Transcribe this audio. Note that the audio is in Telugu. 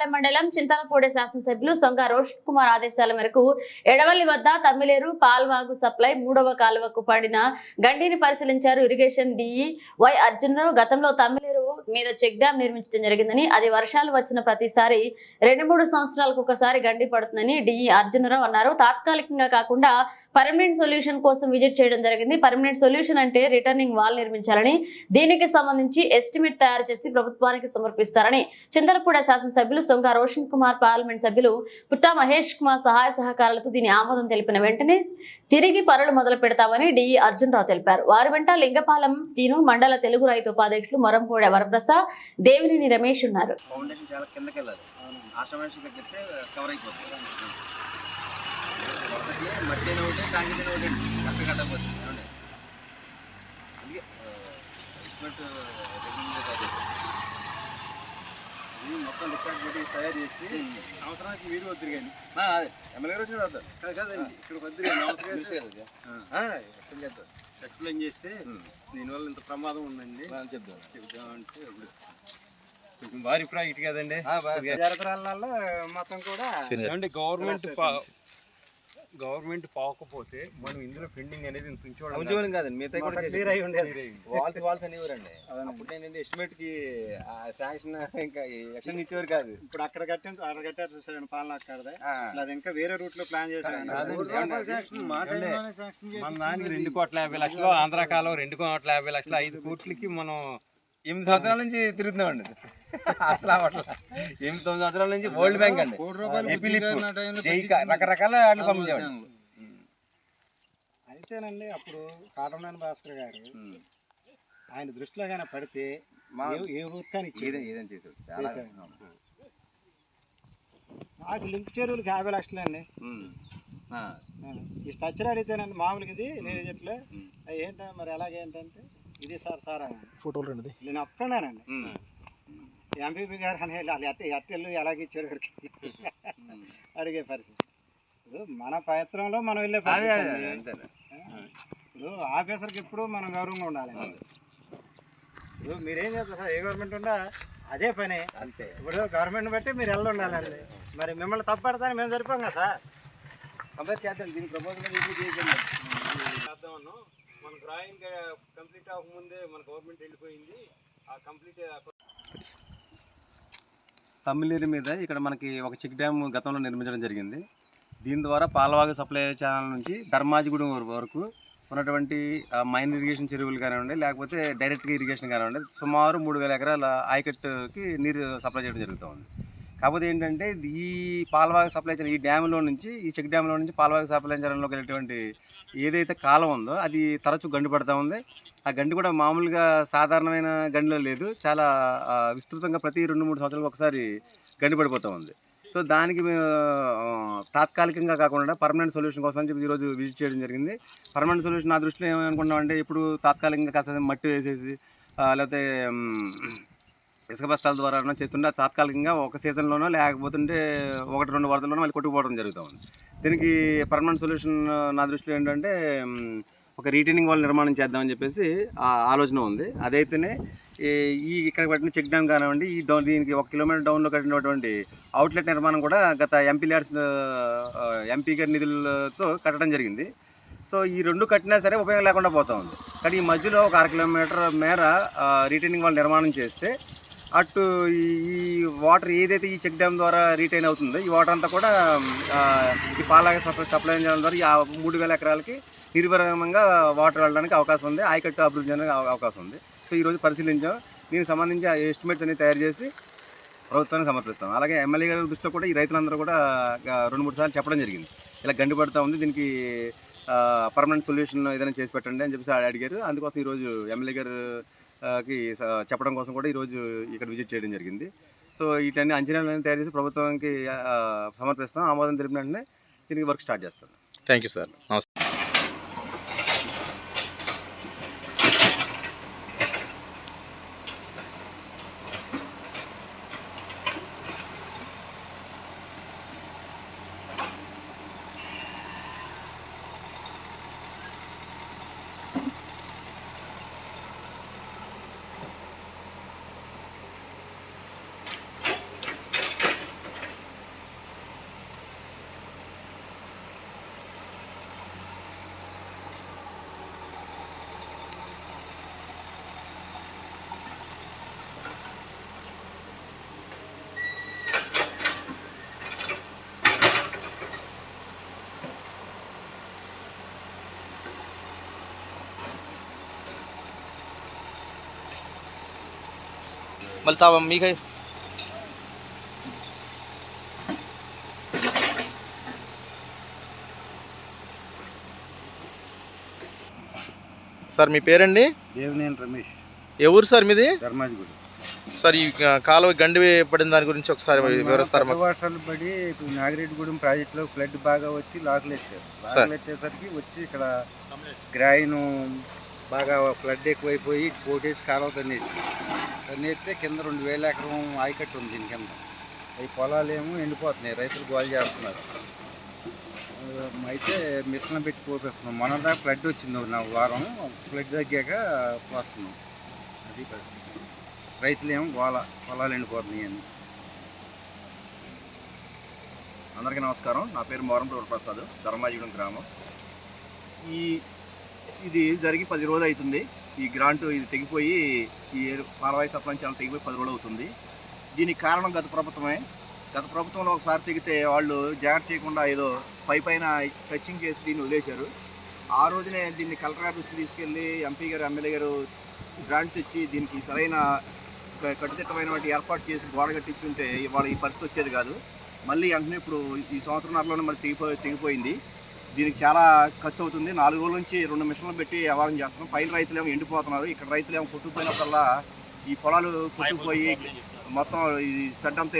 లింగపాలెం మండలం చింతలపూడి శాసనసభ్యులు సొంగ రోష్ కుమార్ ఆదేశాల మేరకు ఎడవల్లి వద్ద తమ్మిలేరు పాల్వాగు సప్లై మూడవ కాలువకు పడిన గండిని పరిశీలించారు ఇరిగేషన్ డిఈ వై అర్జునరావు. గతంలో తమ్మిలేరు మీద చెక్ డ్యామ్ నిర్మించడం జరిగిందని అది వర్షాలు వచ్చిన ప్రతిసారి రెండు మూడు సంవత్సరాలకు ఒకసారి గండి పడుతుందని డిఈ అర్జునరావు అన్నారు. తాత్కాలికంగా కాకుండా పర్మనెంట్ సొల్యూషన్ కోసం విజిట్ చేయడం జరిగింది. పర్మనెంట్ సొల్యూషన్ అంటే రిటర్నింగ్ వాల్ నిర్మించాలని దీనికి సంబంధించి ఎస్టిమేట్ తయారు చేసి ప్రభుత్వానికి సమర్పిస్తారని చింతలపూడ శాసనసభ్యులు సొంగ రోషన్ కుమార్ పార్లమెంట్ సభ్యులు పుట్టా మహేష్ కుమార్ సహాయ సహకారాలతో దీని ఆమోదం తెలిపిన వెంటనే తిరిగి పనులు మొదలు పెడతామని డిఈ అర్జునరావు తెలిపారు. వారి వెంట లింగపాలెం శ్రీను మండల తెలుగు రైతు ఉపాధ్యక్షులు మొరంపూడ వరప్రసాద్ దేవినేని రమేష్ ఉన్నారు. అందుకే ఇది మొత్తం రికార్డ్ పెట్టి తయారు చేసి అవసరానికి మీరు వద్దురు కానీ ఎమ్మెల్యే గారు వచ్చిన కాదు కదండి ఇక్కడ వద్దురు కానీ అవసరం చేద్దాం. ఎక్స్ప్లెయిన్ చేస్తే దీనివల్ల ఇంత ప్రమాదం ఉందండి. చెప్దాం. చెప్దామంటే ఇప్పుడు కొంచెం భారీ ప్రాజెక్ట్ కదండి. మొత్తం కూడా గవర్నమెంట్ గవర్నమెంట్ పోకపోతే మనం ఇందులో పెండింగ్ అనేది ఉంచేవాళ్ళం కాదండి మిగతా కూడా ఉండేది. వాల్స్ వాల్స్ అనేవారండి అప్పుడు ఏంటంటే ఎస్టిమేట్కి శాంక్షన్ ఇంకా ఎక్షన్ ఇచ్చేవారు కాదు. ఇప్పుడు అక్కడ కట్టిన అక్కడ కట్టారు చూసాడు పాలన అక్కడదే. అసలు అది ఇంకా వేరే రూట్లో ప్లాన్ అది. రెండు కోట్ల యాభై లక్షలు ఆంధ్ర కాలం రెండు కోట్ల యాభై లక్షలు ఐదు కోట్లకి మనం ఎనిమిది సంవత్సరాల నుంచి తిరుగుతున్నామండి. అసలు అవ్వట్ల ఎనిమిది తొమ్మిది సంవత్సరాల నుంచి వరల్డ్ బ్యాంక్ అండి. కోటి రూపాయలు ఏపీ బుద్ధి లిప్, గారు నా టైంలో జైకా, పెట్టించింది. రకరకాల వాటిని ఆ పంపించేవాడు అయితేనండి అప్పుడు కాటమనేని భాస్కర్ గారు ఆయన దృష్టిలో కానీ పడితే మా ఏ- ఏ ఊరికి కానీ ఇచ్చేది. ఏదైనా చేసాడు చాలా. నాకు లింక్ చెరువులకి యాభై లక్షలు అండి. ఈ స్ట్రక్చర్ అడిగితేనండి మామూలుగా ఇది నేను చెట్లు. ఏంటంటే మరి ఎలాగేంటంటే ఇది సార్ సార్ అని ఫోటోలు రెండుది. నేను ఒప్పుకున్నానండి ఉమ్. ఎంపీపీ గారు అని వాళ్ళు ఎట్ట ఎట్టెళ్ళు ఎలాగ ఉమ్. అడిగే పరిస్థితి. ఇప్పుడు మన ప్రయత్నంలో మనం వెళ్ళే పరిస్థితి. ఇప్పుడు ఆఫీసర్కి ఎప్పుడు మనం గౌరవంగా ఉండాలి. ఇప్పుడు మీరేం చేస్తారు సార్? ఏ గవర్నమెంట్ ఉన్నా అదే పని. అంతే. ఇప్పుడు గవర్నమెంట్ బట్టి మీరు వెళ్ళి ఉండాలండి మరి మిమ్మల్ని తప్పడతాను మేము సరిపోం కదా సార్? కంపేర్ చేద్దాం. దీని ప్రపోజల్ చేద్దాం. మన డ్రాయింగ్ కంప్లీట్ అవ్వకముందే మన గవర్నమెంట్ వెళ్ళిపోయింది. ఆ కంప్లీట్ తమ్మిలేరు మీద ఇక్కడ మనకి ఒక చెక్ డ్యామ్ గతంలో నిర్మించడం జరిగింది. దీని ద్వారా పాలవాగు సప్లై ఛానల్ నుంచి ధర్మాజిగూడెం వరకు ఉన్నటువంటి మైన్ ఇరిగేషన్ చెరువులు కానివ్వండి లేకపోతే డైరెక్ట్గా ఇరిగేషన్ కానివ్వండి సుమారు మూడు వేల ఎకరాల ఆయకట్టుకి నీరు సప్లై చేయడం జరుగుతూ ఉంది కాకపోతే ఏంటంటే ఈ పాలవాగ సప్లై ఛానల్ ఈ డ్యామ్లో నుంచి ఈ చెక్ డ్యామ్లో నుంచి పాల్వాగ సప్లై చేయడంలోకి వెళ్ళేటువంటి ఏదైతే కాలం ఉందో అది తరచూ గండి పడుతూ ఉంది. ఆ గండి కూడా మామూలుగా సాధారణమైన గండిలో లేదు. చాలా విస్తృతంగా ప్రతి రెండు మూడు సంవత్సరాలకు ఒకసారి గండి పడిపోతూ ఉంది. సో దానికి మేము తాత్కాలికంగా కాకుండా పర్మనెంట్ సొల్యూషన్ కోసం అని చెప్పి ఈరోజు విజిట్ చేయడం జరిగింది. పర్మనెంట్ సొల్యూషన్ నా దృష్టిలో ఏమనుకున్నామంటే ఇప్పుడు తాత్కాలికంగా కాస్త మట్టి వేసేసి లేకపోతే ఇసుక బస్తాల ద్వారా చేస్తుంటే తాత్కాలికంగా ఒక సీజన్లోనో లేకపోతుంటే ఒకటి రెండు వరదల్లోనో మళ్ళీ కొట్టుకుపోవడం జరుగుతూ ఉంది దీనికి పర్మనెంట్ సొల్యూషన్ నా దృష్టిలో ఏంటంటే ఒక రీటైనింగ్ వాళ్ళు నిర్మాణం చేద్దామని చెప్పేసి ఆలోచన ఉంది. అదైతేనే ఈ- ఇక్కడ కట్టిన చెక్ డ్యామ్ కానివ్వండి ఈ డౌన్ దీనికి ఒక కిలోమీటర్ డౌన్లో కట్టినటువంటి అవుట్లెట్ నిర్మాణం కూడా గత ఎంపీ ల్యాడ్స్ ఎంపీ గారి నిధులతో కట్టడం జరిగింది. సో ఈ రెండు కట్టినా సరే ఉపయోగం లేకుండా పోతూ ఉంది. కానీ ఈ మధ్యలో ఒక అర కిలోమీటర్ మేర రీటైనింగ్ వాళ్ళు నిర్మాణం చేస్తే అటు ఈ ఈ వాటర్ ఏదైతే ఈ చెక్ డ్యామ్ ద్వారా రీటైన్ అవుతుందో ఈ వాటర్ అంతా కూడా ఈ పాలాగ సప్లై సప్లై చేయడం ద్వారా ఆ మూడు వేల ఎకరాలకి నిర్భరంగా వాటర్ వెళ్ళడానికి అవకాశం ఉంది. ఆయకట్టు అభివృద్ధి చేయడానికి అవకాశం ఉంది. సో ఈరోజు పరిశీలించాం. దీనికి సంబంధించి ఎస్టిమేట్స్ అనేవి తయారు చేసి ప్రభుత్వానికి సమర్పిస్తాం. అలాగే ఎమ్మెల్యే గారి దృష్టిలో కూడా ఈ రైతులందరూ కూడా రెండు మూడు సార్లు చెప్పడం జరిగింది. ఇలా గండి పడుతూ ఉంది. దీనికి పర్మనెంట్ సొల్యూషన్ ఏదైనా చేసి పెట్టండి అని చెప్పేసి అడిగారు. అందుకోసం ఈరోజు ఎమ్మెల్యే గారు కి చెప్పడం కోసం కూడా ఈరోజు ఇక్కడ విజిట్ చేయడం జరిగింది. సో వీటన్ని అంచనాలన్నీ తయారు చేసి ప్రభుత్వానికి సమర్పిస్తాం. ఆమోదం తెలిపిన వెంటనే దీనికి వర్క్ స్టార్ట్ చేస్తాం. థ్యాంక్ యూ సార్ మళ్ళీ తా మీకు. సార్ మీ పేరండి? దేవినేని రమేష్. ఏ ఊరు సార్ మీది? ధర్మాజిగూడెం సార్ ఈ కాలువ గండి పడిన దాని గురించి ఒకసారి వివరిస్తారు వర్షాలు పడి ఇప్పుడు నాగిరెడ్డిగూడెం ప్రాజెక్టులో ఫ్లడ్ బాగా వచ్చి లాకులు ఎత్తారు. లాకులు ఎత్తేసరికి వచ్చి ఇక్కడ గ్రాయిన్ బాగా ఫ్లడ్ ఎక్కువైపోయి కోటేసి కాలువ తన్నేసి తన్నేస్తే కింద రెండు వేల ఎకరం ఆయకట్టు ఉంది దీని కింద. ఈ పొలాలేమో ఎండిపోతున్నాయి రైతులు గోల్ చేస్తున్నారు. అయితే మిషన్ పెట్టి పోపిస్తున్నాం మొన్న దాకా ఫ్లడ్ వచ్చింది నా వారం ఫ్లడ్ తగ్గాక పోస్తున్నాం అది పరిస్థితి. రైతులేమో గోల పొలాలు ఎండిపోతున్నాయి అని. అందరికీ నమస్కారం. నా పేరు మోరంపూర్ ప్రసాద్ ధర్మాజీగూడెం గ్రామం. ఈ ఇది జరిగి పది రోజులు అవుతుంది. ఈ గ్రాంట్ ఇది తెగిపోయి ఈ పాలవాయి సప్లై చాలా తెగిపోయి పది రోజులు అవుతుంది. దీనికి కారణం గత ప్రభుత్వమే. గత ప్రభుత్వంలో ఒకసారి తెగితే వాళ్ళు జాగ్రత్త చేయకుండా ఏదో పై పైన టచింగ్ చేసి దీన్ని వదిలేశారు. ఆ రోజునే దీన్ని కలెక్టర్ ఆఫీస్కి తీసుకెళ్ళి ఎంపీ గారు ఎమ్మెల్యే గారు గ్రాంట్ తెచ్చి దీనికి సరైన క- కట్టుదిట్టమైన వాటి ఏర్పాటు చేసి గోడ కట్టించి ఉంటే ఇవాళ ఈ పరిస్థితి వచ్చేది కాదు. మళ్ళీ వెంటనే ఇప్పుడు ఈ సంవత్సరంలోనే మరి తెగిపోయి తెగిపోయింది. దీనికి చాలా ఖర్చు అవుతుంది. నాలుగు రోజుల నుంచి రెండు మిషన్లు పెట్టి వ్యవహారం చేస్తున్నాం. పైన రైతులు ఏమో ఎండిపోతున్నారు. ఇక్కడ రైతులు ఏమో కొట్టుకుపోయినప్పుడల్లా ఈ పొలాలు కొట్టుకుపోయి మొత్తం ఈ స్పెడ్ అంతా